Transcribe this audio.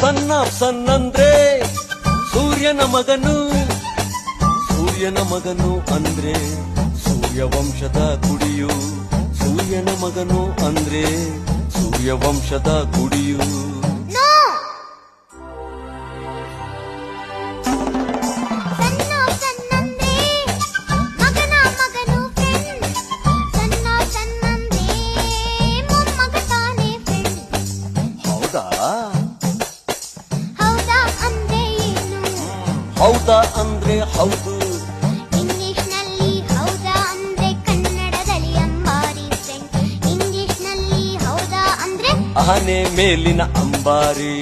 ಸಣ್ಣ ಸಣ್ಣಂದ್ರೆ ಸೂರ್ಯನ ಮಗನು ಸೂರ್ಯನ ಮಗನು ಅಂದ್ರೆ ಸೂರ್ಯವಂಶದ ಕುಡಿಯು ಸೂರ್ಯನ ಮಗನು ಅಂದ್ರೆ ಸೂರ್ಯವಂಶದ ಕುಡಿಯು. ನೋ! ಹೌದಾ ಅಂದ್ರೆ ಹೌದು? ಇಂಗ್ಲಿಷ್ನಲ್ಲಿ ಹೌದಾ ಅಂದ್ರೆ ಕನ್ನಡದಲ್ಲಿ ಅಂಬಾರಿ ಫ್ರೆಂಡ್. ಇಂಗ್ಲಿಷ್ನಲ್ಲಿ ಹೌದಾ ಅಂದ್ರೆ ಆನೆ ಮೇಲಿನ ಅಂಬಾರಿ.